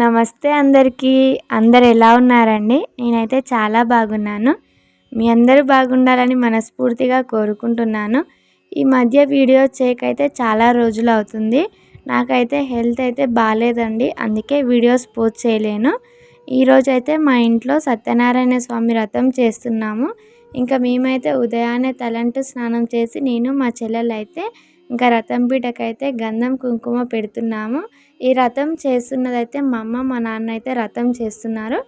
నమస్తే అందరికీ. అందరు ఎలా ఉన్నారండి? నేనైతే చాలా బాగున్నాను. మీ అందరూ బాగుండాలని మనస్ఫూర్తిగా కోరుకుంటున్నాను. ఈ మధ్య వీడియో చేయకైతే చాలా రోజులు అవుతుంది. నాకైతే హెల్త్ అయితే బాగాలేదండి అందుకే వీడియోస్ పోస్ట్ చేయలేను. ఈరోజు అయితే మా ఇంట్లో సత్యనారాయణ స్వామి వ్రతం చేస్తున్నాము. ఇంకా మేమైతే ఉదయాన్నే తలంటు స్నానం చేసి నేను మా చెల్లెలు అయితే ఇంకా రథం పీటకైతే గంధం కుంకుమ పెడుతున్నాము. ఈ రథం చేస్తున్నదైతే మా అమ్మ మా నాన్న అయితే రథం చేస్తున్నారు.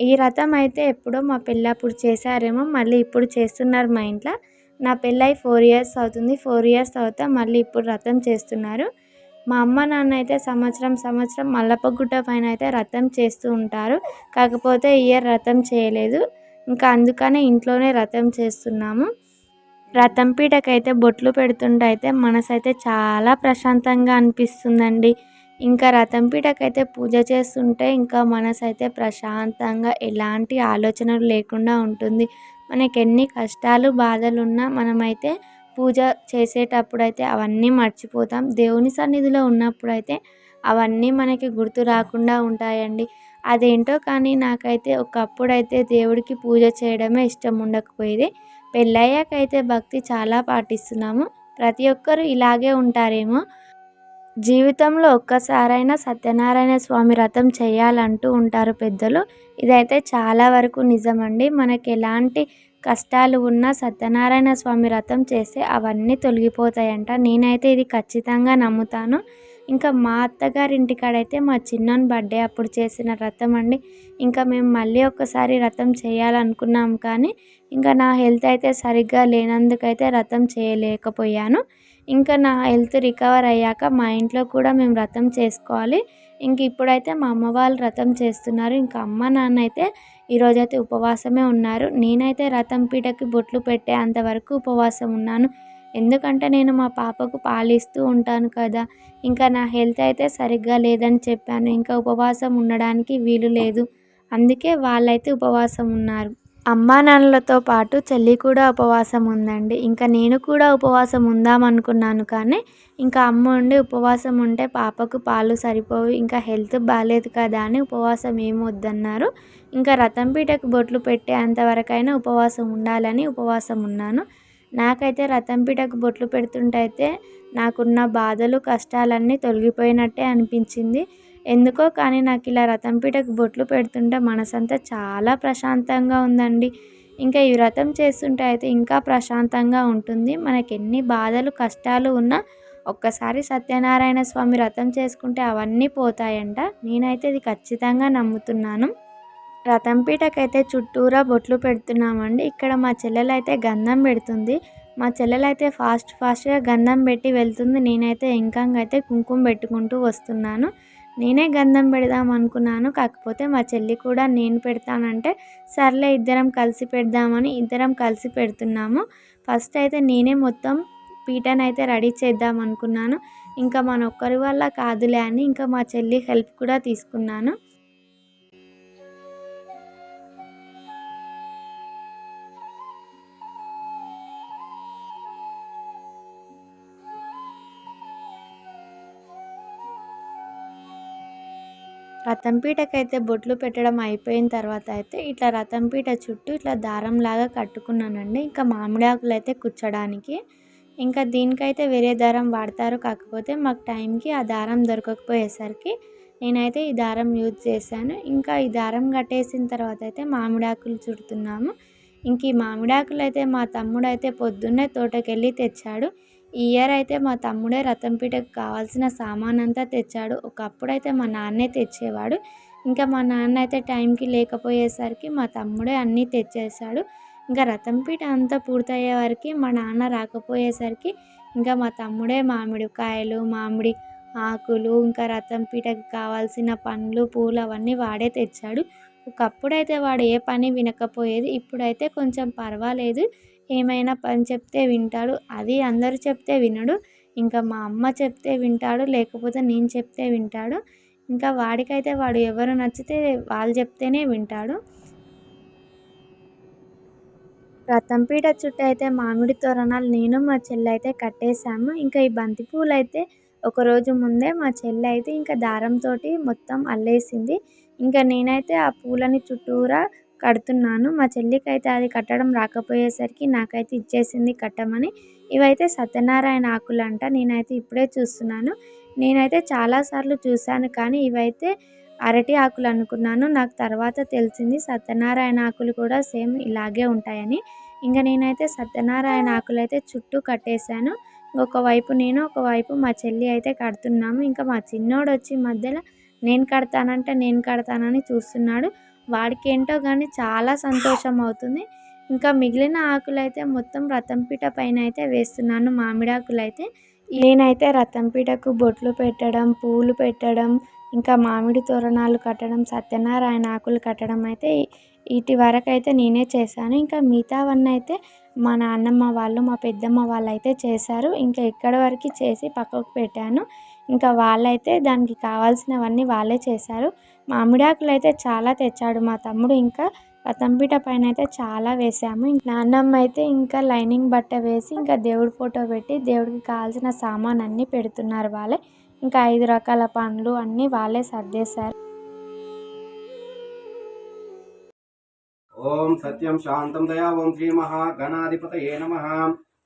ఈ రథం అయితే ఎప్పుడో మా పెళ్ళప్పుడు చేశారేమో మళ్ళీ ఇప్పుడు చేస్తున్నారు మా ఇంట్లో. నా పెళ్ళై ఫోర్ ఇయర్స్ అవుతుంది. ఫోర్ ఇయర్స్ అవుతా మళ్ళీ ఇప్పుడు రథం చేస్తున్నారు. మా అమ్మ నాన్న అయితే సంవత్సరం సంవత్సరం మల్లప్పగుట్ట పైన అయితే రథం చేస్తూ ఉంటారు. కాకపోతే ఇయర్ రథం చేయలేదు. ఇంకా అందుకనే ఇంట్లోనే రథం చేస్తున్నాము. రథం పీటకైతే బొట్లు పెడుతుంటే అయితే మనసు అయితే చాలా ప్రశాంతంగా అనిపిస్తుందండి. ఇంకా రథం పీటకైతే పూజ చేస్తుంటే ఇంకా మనసు అయితే ప్రశాంతంగా ఎలాంటి ఆలోచనలు లేకుండా ఉంటుంది. మనకి ఎన్ని కష్టాలు బాధలు ఉన్నా మనమైతే పూజ చేసేటప్పుడు అయితే అవన్నీ మర్చిపోతాం. దేవుని సన్నిధిలో ఉన్నప్పుడు అయితే అవన్నీ మనకి గుర్తు రాకుండా ఉంటాయండి. అదేంటో కానీ నాకైతే ఒకప్పుడైతే దేవుడికి పూజ చేయడమే ఇష్టం ఉండకపోయేది. పెళ్ళయ్యాకైతే భక్తి చాలా పాటిస్తున్నాము. ప్రతి ఒక్కరు ఇలాగే ఉంటారేమో. జీవితంలో ఒక్కసారైనా సత్యనారాయణ స్వామి వ్రతం చేయాలంటూ ఉంటారు పెద్దలు. ఇదైతే చాలా వరకు నిజమండి. మనకి ఎలాంటి కష్టాలు ఉన్నా సత్యనారాయణ స్వామి వ్రతం చేస్తే అవన్నీ తొలగిపోతాయంట. నేనైతే ఇది ఖచ్చితంగా నమ్ముతాను. ఇంకా మా అత్తగారి ఇంటికాడైతే మా చిన్నోని బర్త్డే అప్పుడు చేసిన వ్రతం అండి. ఇంకా మేము మళ్ళీ ఒకసారి వ్రతం చేయాలనుకున్నాం కానీ ఇంకా నా హెల్త్ అయితే సరిగ్గా లేనందుకైతే వ్రతం చేయలేకపోయాను. ఇంకా నా హెల్త్ రికవర్ అయ్యాక మా ఇంట్లో కూడా మేము వ్రతం చేసుకోవాలి. ఇంక ఇప్పుడైతే మా అమ్మ వాళ్ళు వ్రతం చేస్తున్నారు. ఇంకా అమ్మ నాన్న అయితే ఈరోజైతే ఉపవాసమే ఉన్నారు. నేనైతే రథం పీటకి బొట్లు పెట్టే అంతవరకు ఉపవాసం ఉన్నాను. ఎందుకంటే నేను మా పాపకు పాలిస్తూ ఉంటాను కదా ఇంకా నా హెల్త్ అయితే సరిగ్గా లేదని చెప్పాను. ఇంకా ఉపవాసం ఉండడానికి వీలు లేదు. అందుకే వాళ్ళైతే ఉపవాసం ఉన్నారు. అమ్మా నాన్నలతో పాటు చెల్లి కూడా ఉపవాసం ఉందండి. ఇంకా నేను కూడా ఉపవాసం ఉందాం అనుకున్నాను కానీ ఇంకా అమ్మ ఉండి ఉపవాసం ఉంటే పాపకు పాలు సరిపోవు ఇంకా హెల్త్ బాగాలేదు కదా అని ఉపవాసం ఏమి వద్దన్నారు. ఇంకా రతం పీటకు బొట్లు పెట్టే అంతవరకైనా ఉపవాసం ఉండాలని ఉపవాసం ఉన్నాను. నాకైతే రథం పీటకు బొట్లు పెడుతుంటే అయితే నాకున్న బాధలు కష్టాలన్నీ తొలగిపోయినట్టే అనిపించింది. ఎందుకో కానీ నాకు ఇలా రథం పీటకు బొట్లు పెడుతుంటే మనసంతా చాలా ప్రశాంతంగా ఉందండి. ఇంకా ఈ వ్రతం చేస్తుంటే అయితే ఇంకా ప్రశాంతంగా ఉంటుంది. మనకి ఎన్ని బాధలు కష్టాలు ఉన్నా ఒక్కసారి సత్యనారాయణ స్వామి వ్రతం చేసుకుంటే అవన్నీ పోతాయంట. నేనైతే ఇది ఖచ్చితంగా నమ్ముతున్నాను. రథం పీటకైతే చుట్టూరా బొట్లు పెడుతున్నామండి. ఇక్కడ మా చెల్లెలు అయితే గంధం పెడుతుంది. మా చెల్లెలు అయితే ఫాస్ట్ ఫాస్ట్గా గంధం పెట్టి వెళ్తుంది. నేనైతే ఇంకంగా అయితే కుంకుమ పెట్టుకుంటూ వస్తున్నాను. నేనే గంధం పెడదాం అనుకున్నాను. కాకపోతే మా చెల్లి కూడా నేను పెడతానంటే సర్లే ఇద్దరం కలిసి పెడదామని ఇద్దరం కలిసి పెడుతున్నాము. ఫస్ట్ అయితే నేనే మొత్తం పీటను అయితే రెడీ చేద్దాం అనుకున్నాను. ఇంకా మన ఒక్కరి వల్ల కాదులే అని ఇంకా మా చెల్లి హెల్ప్ కూడా తీసుకున్నాను. రథం పీటకైతే బొట్లు పెట్టడం అయిపోయిన తర్వాత అయితే ఇట్లా రథం పీట చుట్టూ ఇట్లా దారం లాగా కట్టుకున్నానండి. ఇంకా మామిడి ఆకులు అయితే కూర్చోడానికి. ఇంకా దీనికైతే వేరే దారం వాడతారు. కాకపోతే మాకు టైంకి ఆ దారం దొరకకపోయేసరికి నేనైతే ఈ దారం యూజ్ చేశాను. ఇంకా ఈ దారం కట్టేసిన తర్వాత అయితే మామిడి ఆకులు చుడుతున్నాము. ఇంక ఈ మామిడి ఆకులు అయితే మా తమ్ముడు అయితే పొద్దున్నే తోటకెళ్ళి తెచ్చాడు. ఈ ఇయర్ అయితే మా తమ్ముడే రతం పీటకు కావాల్సిన సామాన్ అంతా తెచ్చాడు. ఒకప్పుడైతే మా నాన్నే తెచ్చేవాడు. ఇంకా మా నాన్న అయితే టైంకి లేకపోయేసరికి మా తమ్ముడే అన్నీ తెచ్చేసాడు ఇంకా రతం పీట అంతా పూర్తయ్యే వరకు మా నాన్న రాకపోయేసరికి ఇంకా మా తమ్ముడే మామిడి కాయలు మామిడి ఆకులు ఇంకా రతం పీటకి కావాల్సిన పండ్లు పూలు అవన్నీ వాడే తెచ్చాడు. ఒకప్పుడైతే వాడు ఏ పని వినకపోయేది ఇప్పుడైతే కొంచెం పర్వాలేదు. ఏమైనా పని చెప్తే వింటాడు అది అందరూ చెప్తే వినడు ఇంకా మా అమ్మ చెప్తే వింటాడు లేకపోతే నేను చెప్తే వింటాడు. ఇంకా వాడికైతే వాడు ఎవరు నచ్చితే వాళ్ళు చెప్తేనే వింటాడు. రతంపీట చుట్టూ అయితే మామిడి తోరణాలు నేను మా చెల్లి అయితే కట్టేసాము ఇంకా ఈ బంతి పూలు అయితే ఒకరోజు ముందే మా చెల్లి అయితే ఇంకా దారంతో మొత్తం అల్లేసింది. ఇంకా నేనైతే ఆ పూలని చుట్టూరా కడుతున్నాను. మా చెల్లికి అయితే అది కట్టడం రాకపోయేసరికి నాకైతే ఇచ్చేసింది కట్టమని. ఇవైతే సత్యనారాయణ ఆకులు అంట నేనైతే ఇప్పుడే చూస్తున్నాను. నేనైతే చాలాసార్లు చూశాను కానీ ఇవైతే అరటి ఆకులు అనుకున్నాను. నాకు తర్వాత తెలిసింది సత్యనారాయణ ఆకులు కూడా సేమ్ ఇలాగే ఉంటాయని. ఇంకా నేనైతే సత్యనారాయణ ఆకులు అయితే చుట్టూ కట్టేశాను. ఒకవైపు నేను ఒకవైపు మా చెల్లి అయితే కడుతున్నాము. ఇంకా మా చిన్నోడు వచ్చి మధ్యలో నేను కడతానంటే నేను కడతానని చూస్తున్నాడు. వాడికి ఏంటో కానీ చాలా సంతోషం అవుతుంది ఇంకా మిగిలిన ఆకులు అయితే మొత్తం రతంపీట పైన అయితే వేస్తున్నాను మామిడాకులు అయితే నేనైతే రతంపీటకు బొట్లు పెట్టడం పూలు పెట్టడం ఇంకా మామిడి తోరణాలు కట్టడం సత్యనారాయణ ఆకులు కట్టడం అయితే వీటి వరకు అయితే నేనే చేశాను. ఇంకా మిగతావన్నీ అయితే మా నాన్నమ్మ వాళ్ళు మా పెద్దమ్మ వాళ్ళు అయితే చేశారు. ఇంకా ఇక్కడ వరకు చేసి పక్కకు పెట్టాను. ఇంకా వాళ్ళైతే దానికి కావాల్సినవన్నీ వాళ్ళే చేశారు. మామిడాకులు అయితే చాలా తెచ్చాడు. మా తమ్ముడు ఇంకా రతంపీట పైన అయితే చాలా వేసాము. నాన్నమ్మ అయితే ఇంకా లైనింగ్ బట్ట వేసి ఇంకా దేవుడి ఫోటో పెట్టి దేవుడికి కావాల్సిన సామాన్ అన్నీ పెడుతున్నారు వాళ్ళే. ఇంకా ఐదు రకాల పండ్లు అన్నీ వాళ్ళే సర్దేశారు. ఓం సత్యం శాంతం దయా ఓం శ్రీ మహాగణాధిపతయే నమ.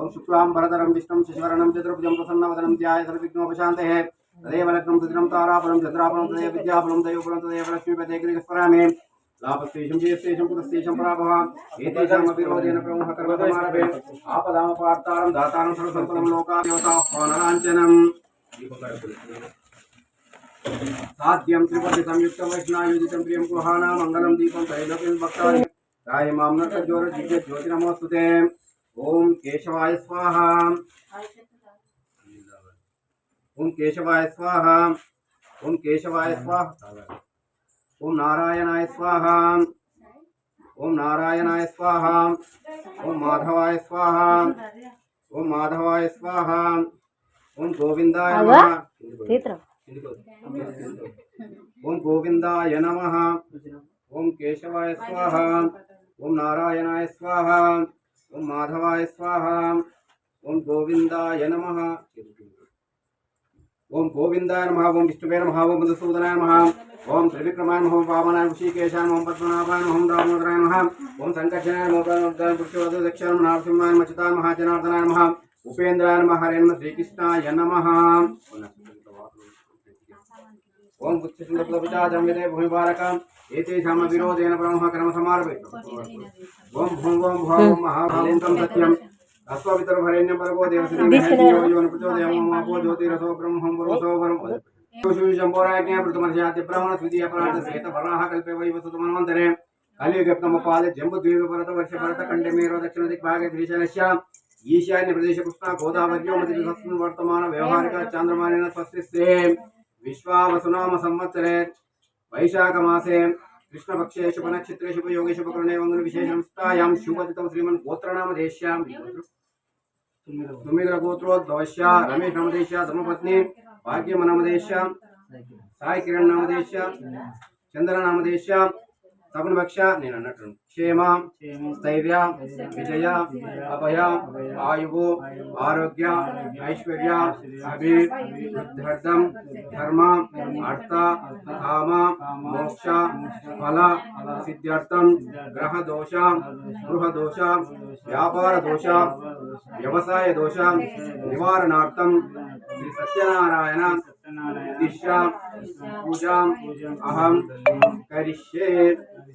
ओम शुक्लां भरतरं विष्णुं शशिवरणं चतुर्भुजं प्रसन्नवदनं ध्याय सर्वविघ्नोपशान्तये तदेव लग्नं तदिनं तारापरं चन्द्रापरं तदेव विद्याफलं तयोफलं तदेव लक्ष्मीपदे कृष्णस्मरामि लाभस्तेषं जयस्तेषं पुरस्तेषं पराभवान् एतेषामपि रोधेन प्रमुखः कर्मतमारभे आपदामपार्तारं दातारं सर्वसम्पदं लोकादेवताः पानलाञ्चनम् साध्यं त्रिपदि संयुक्तं वैष्णायुजितं प्रियं गुहाना मङ्गलं दीपं त्रैलोक्यं भक्तानि। रायमां नर्कज्योतिर्ज्योतिर्नमोऽस्तु ते। నర్కజ్యోర దివ్య జ్యోతి నమోస్తుతే ఓం కేశవాయ స్వాహ ఓం కేశవాయ స్వాహ ఓం కేశవాయ స్వాహ ఓం నారాయణాయ స్వాహ ఓం నారాయణాయ స్వాహ ఓం మాధవాయ స్వాహ ఓం మాధవాయ స్వాహ ఓం గోవిందాయ నమః ఓం గోవిందాయ నమ ఓం కేశవాయ స్వాహ ఓం మాధవాయ స్వాహ ఓం గోవిందాయ నమ ఓం గోవిందాయ నమ ఓం విష్ణువే నమ ఓం మధుసూదనాయ నమ ఓం త్రివిక్రమాయ నమ ఓం వామనాయ ఋషికేశాయ నమ ఓం పద్మనాభాయ నమ ఓం దామోదరాయ నమ ఓం సంకర్షణాయ నమ ఓం పురుషోదయ దక్షాయ నమ నరసింహాయ నమ చితాయ నమ జనార్దనాయ నమ ఉపేంద్రాయ నమ హరే నమ శ్రీకృష్ణాయ నమ ओम गुच्छिशुल्लकुलपिचाज अमृते भूमिबालकम् एतेषाम् अविरोधेन ब्रह्म क्रमसमार्पयत् ओम भूं ओं भावं महाभावन्तं सत्यम्। अश्वपितरभरेण्यं परगो देवसिंहयोजनप्रचोदयमोमापो ज्योतिरसो ब्रह्मं वरोसो वरं शम्भोराज्ञा पृथुमर्षाद्य విశ్వావసునామ సంవత్సరే వైశాఖమాసే కృష్ణపక్షే శుభనక్షత్రే శుభయోగే శుభకరుణే వంగులు విశేషంస్థాయాం శుభదితం శ్రీమన్ గోత్రనామ దేశ్యాం సుమిగ్ర గోత్రోద్భవశ్య రమేష్ నామదేశ్య ధర్మపత్ని భాగ్యమ నామదేశ్య సాయి కిరణ్ నామదేశ్య చంద్ర నామదేశ్య సగుణభక్ష నేను అన్నట్టు క్షేమ స్థైర్య విజయ అభయ ఆయువు ఆరోగ్య ఐశ్వర్య అభివృద్ధ్యర్థం ధర్మ అర్థ కామ మోక్ష ఫల సిద్ధ్యర్థం గ్రహ దోష గృహ దోష వ్యాపార దోష వ్యవసాయ దోష నివారణార్థం శ్రీ సత్యనారాయణ దిశ పూజాం అహం కరిష్యే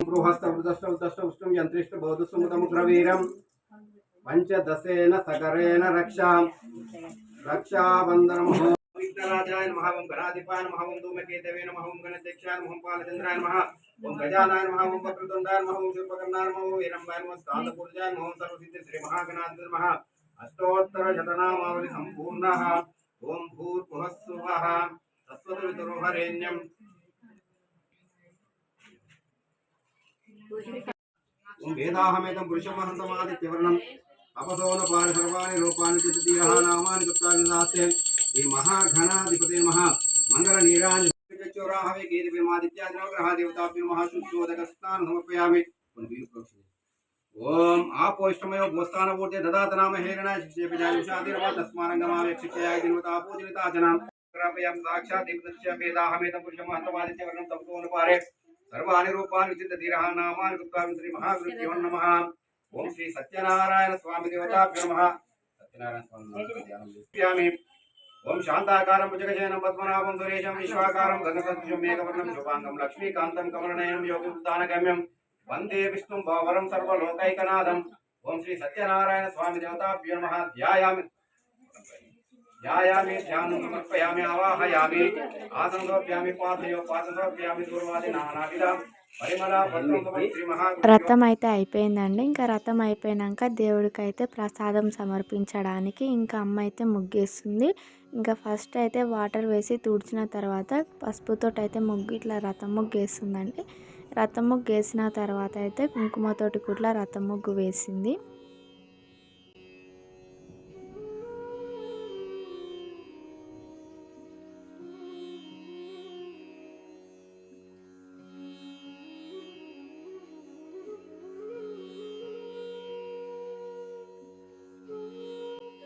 బృహస్పతి ఇంద్రాదిష్టరాష్ట్రం ధారయతాం ధ్రువం బృహస్థవృదష్టవృదష్టవృష్టం యంత్రిష్టబోధుసుముఖముగ్రవీరం పంచదశేన సగరేణ రక్షాం రక్షాబంధనమహో విఘ్నరాజాయ నమః ఓం గణాధిపాయ నమః ఓం ధూమకేతవే నమః ఓం గణధ్యక్షాయ నమః ఓం పాలచంద్రాయ నమః ఓం గజానాయ నమః ఓం వక్రతుండాయ నమః ఓం శూర్పకర్ణాయ నమః ఓం వీరంబాయ నమః స్కాందపూర్జాయ నమః ఓం సర్వసిద్ధి శ్రీ మహాగణాధిపతి నమః వేదాహమేతం పురుషమహంతమాదిత్యవర్ణం అపసోన పాని సర్వాణి రూపాన్ని చిత్తీరః నామాని గుప్తాని దాస్యం శ్రీ మహాఘనాధిపతి నమః మంగళ నీరాజ చోరాహవే గీత విమాదిత్యాది నవగ్రహ దేవతాభ్యో మహాశుద్ధోదక స్నానం సమర్పయామి ఓం ఆపోష్టమయో భూస్థాన పూర్తి దదాత నామ హేరణ శిక్షే పిజాయుషాదిర్వ తస్మారంగమావే శిక్షయాయ దినవతా పూజితాచనాం గ్రాపయాం సాక్షాత్ దివదస్య వేదాహమేతం పురుషమహంతమాదిత్యవర్ణం తపతోన పారే సర్వాణి రూపాన్ని చిత్త ధీరః నామాని గుప్తామి శ్రీ మహాగురుభ్యో నమః. ఓం శ్రీ సత్యనారాయణ స్వామి దేవతాభ్యో నమః. సత్యనారాయణ స్వామి ధ్యానం చేయామి ఓం శాంతాకారం భుజగశయనం పద్మనాభం సురేశం విశ్వాకారం గంగసదృశం మేఘవర్ణం శుభాంగం లక్ష్మీకాంతం కమలనయనం యోగం వందే విష్ణుం భావరం సర్వలోకైకనాథం. ఓం శ్రీ సత్యనారాయణ స్వామి దేవతాభ్యో నమః. ధ్యాయామి. ధ్యాయామి ధ్యానం సమర్పయామి ఆవాహయామి ఆసనోప్యామి పాదయో పాదనోప్యామి దూర్వాది నానావిధ రథం అయితే అయిపోయిందండి. ఇంకా రథం అయిపోయినాక దేవుడికి అయితే ప్రసాదం సమర్పించడానికి ఇంకా అమ్మ అయితే ముగ్గేస్తుంది. ఇంకా ఫస్ట్ అయితే వాటర్ వేసి తుడిచిన తర్వాత పసుపుతోటైతే అయితే ముగ్గు ఇట్లా రథం ముగ్గేస్తుందండి రథం ముగ్గు వేసిన తర్వాత అయితే కుంకుమతోటి కూడా రథం ముగ్గు వేసింది.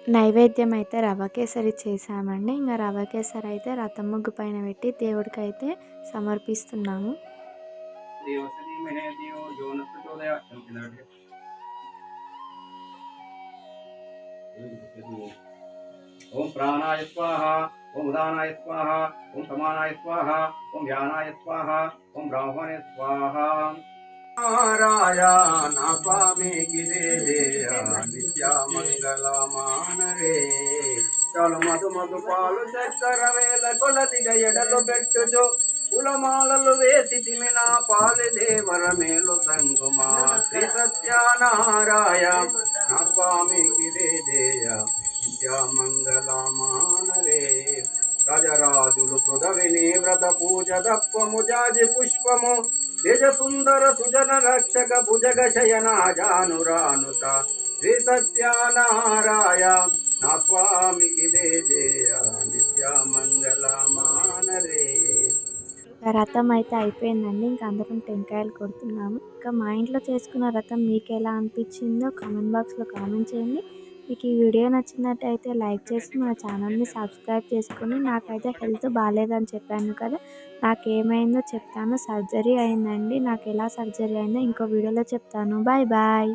నైవేద్యం అయితే రవ కేసరి చేసామండి ఇంకా రవ కేసరి అయితే రథం ముగ్గు పైన పెట్టి దేవుడికి అయితే సమర్పిస్తున్నాము. ఓం ప్రాణాయ స్వాహ ఓం ఉదానాయ స్వాహ ఓం సమానాయ స్వాహ ఓం వ్యానాయ స్వాహ ఓం బ్రాహ్మణే స్వాహ. నారాయణ స్వామి నిత్య మంగళ మానరే చాలు మధు మధు పాలు చక్కెర వేల కొలదిగ ఎడలు పెట్టుచు. కులమాలలు వేసి రథం అయితే అయిపోయిందండి. ఇంకా అందరం టెంకాయలు కొడుతున్నాము. ఇంకా మా ఇంట్లో చేసుకున్న రథం మీకు ఎలా అనిపించిందో కామెంట్ బాక్స్లో కామెంట్ చేయండి. మీకు ఈ వీడియో నచ్చినట్టయితే లైక్ చేసి మన ఛానల్ని సబ్స్క్రైబ్ చేసుకుని నాకైతే హెల్త్ బాగాలేదని చెప్పాను కదా నాకు ఏమైందో చెప్తాను. సర్జరీ అయిందండి. నాకు ఎలా సర్జరీ అయిందో ఇంకో వీడియోలో చెప్తాను. Bye bye.